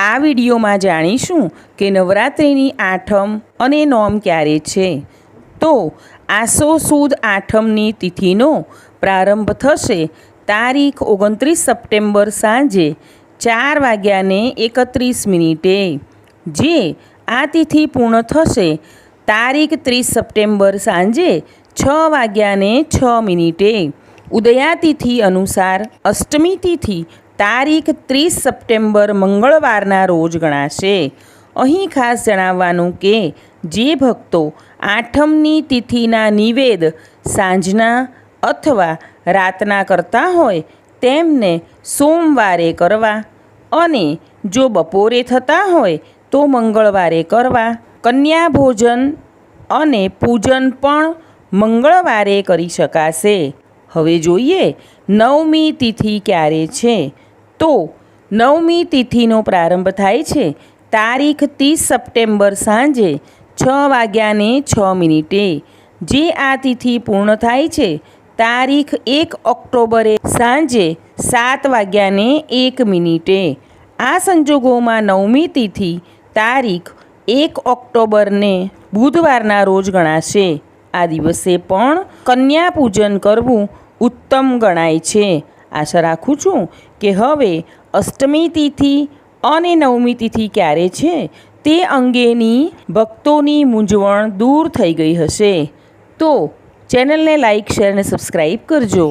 આ વિડીયોમાં જાણીશું કે નવરાત્રિની આઠમ અને નોમ ક્યારે છે. તો આસો સુદ આઠમની તિથિનો પ્રારંભ થશે તારીખ ઓગણત્રીસ સપ્ટેમ્બર સાંજે ચાર વાગ્યાને એકત્રીસ મિનિટે. જે આ તિથિ પૂર્ણ થશે તારીખ ત્રીસ સપ્ટેમ્બર સાંજે છ વાગ્યાને છ મિનિટે. ઉદયાતિથિ અનુસાર અષ્ટમી તિથિ તારીખ ત્રીસ સપ્ટેમ્બર મંગળવારના રોજ ગણાશે. અહીં ખાસ જણાવવાનું કે જે ભક્તો આઠમની તિથિના નિવેદ સાંજના અથવા રાતના કરતા હોય તેમને સોમવારે કરવા અને જો બપોરે થતા હોય તો મંગળવારે કરવા, કન્યા ભોજન અને પૂજન પણ મંગળવારે કરી શકાશે. હવે જોઈએ નવમી તિથિ ક્યારે છે. તો નવમી તિથિનો પ્રારંભ થાય છે. તારીખ ત્રીસ સપ્ટેમ્બર સાંજે છ વાગ્યાને છ મિનિટે. જે આ તિથિ પૂર્ણ થાય છે, તારીખ એક ઓક્ટોબરે સાંજે સાત વાગ્યાને એક મિનિટે. આ સંજોગોમાં નવમી તિથિ તારીખ એક ઓક્ટોબરને બુધવારના રોજ ગણાશે. આ દિવસે પણ કન્યા પૂજન કરવું ઉત્તમ ગણાય છે. આશા રાખું છું કે હવે અષ્ટમી તિથિ અને નવમી તિથિ ક્યારે છે તે અંગેની ભક્તોની મૂંઝવણ દૂર થઈ ગઈ હશે. તો ચેનલને લાઇક શેર અને સબસ્ક્રાઈબ કરજો.